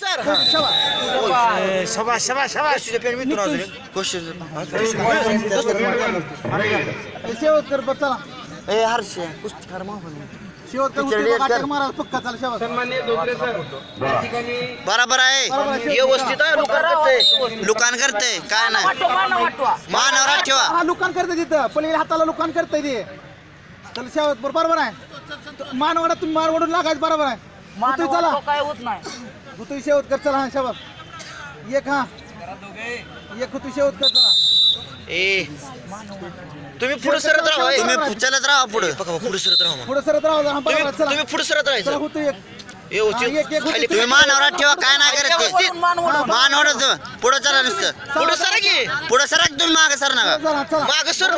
Sir Shaba Shaba Shaba Shevatkar बघ चला ए हर्ष कुस्तीकार मामा शेवटकर कर. अटॅक मारा पक्का चला शेवट बरोबर आहे व्यवस्थित आहे लुकार करते लुकान करते काय नाही मानावर ठेवा हा लुकान करते तिथं पलीकडे हाताला लुकान करते ते चल शेवट बरोबर बरोबर आहे मानवाडा तुम्ही मारवडून लागायचं बरोबर आहे चला. काय होत नाही. चला हा शेवट एक हा. एक चला. ए तुम्ही पुढे सरत राहा. तुम्ही चलत राहा पुढे. बघा पुढे सरत राहा पुढे सरत राहू द्या. हा तुम्ही बरोबर आहे, चला. तुम्ही पुढे सरत चला राहायचं होतो एक व्यवस्थित हा, एक- एक खाली होती. तुम्ही ठेवा काय नाही करत ते. मान पुढे चला नुसतं. पुढे सरा की. पुढे सरा तुम्ही मागे सर नका. चला चला. मागं सर.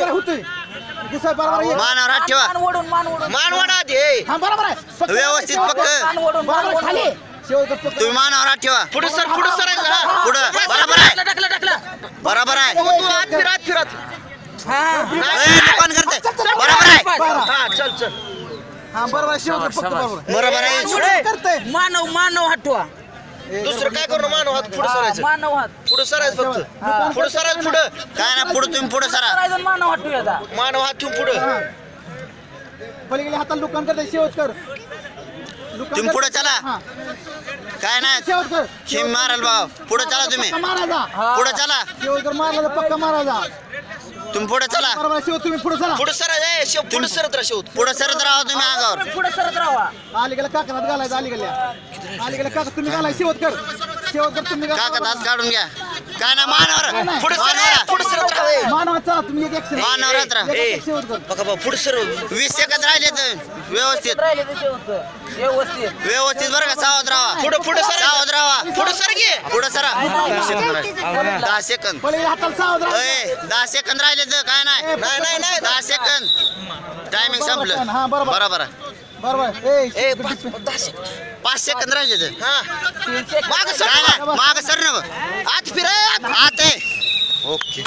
दुसरा बरोबर आहे. मानावर हात ठेवा. मान ओढून मान ओढून. मानवाडा आधी. ए. हा बरोबर आहे. व्यवस्थित पक्क. मान ओढून मान बरोबर ओढून. खाली. पक्का. तुम्ही मानावर हात ठेवा. पुढे सर पुढे हा. पुढं. बरोबर आहे. टाकला टाकला बरोबर आहे. तू तू आत फिर आत फिर. आत हा. ए, लुकान करते बरोबर आहे. हा चल चल. हा बरोबर आहे, बरोबर. बरोबर मानव मानव हटवा दुसरं काय करू मानव हात पुढे सरायचं? मानव हात. पुढे सरायचं फक्त. पुढे सरायचं पुढे. काय ना पुढे तुम्ही पुढे सरा. करायचं मानव हटूया मानव हात ठेवून पुढे. पलीकडे हाताला लुकान करते शेवट कर. तुम्ही कर. पुढे चला. हा. काय नाही शेवट कर. शिम माराल भाऊ पुढे चला तुम्ही. पक्का मारायचा पुढे चला. शेवट कर मारला तर पक्का मारायचा तुम्ही पुढे चला. बरोबर आहे, शेवट तुम्ही पुढे चला. पुढे ए, शेव पुढे सरत राहा शेवट पुढे सरत राहा तुम्ही अंगावर पुढे सरत राहा. अलीकडे काकणात घालायचं अलीकडल्या. अलीकडे काका तुम्ही घालाय शेवट कर शेवट कर तुम्ही काका हात काढून घ्या. काय ना मानावर पुढे सर मानावर. पुढे सरत राहा. ए. मानव चला तुम्ही एक ऍक्शन मानावर हात राहा ए. कर बघा बघा पुढे सर वीस सेकंद राहिले तर व्यवस्थित. राहिले ते शेवट व्यवस्थित. व्यवस्थित बरं का सावध राहा. पुढे पुढे सर सावध राहा. पुढे सर घे. पुढे सरा दहा सेकंद पलीकडे हाताला सावध राहा. अय दहा सेकंद राहिले तर काय नाही? नाही नाही नाही. दहा सेकंद. टायमिंग संपलं. हा, बरोबर. बरोबर आहे. बरोबर. आहे. ए, ए पाच दहा सेकंद. पाच सेकंद राहिले हा. माग सर. माग सर ना आत फिर आत. आत आहे. ओके.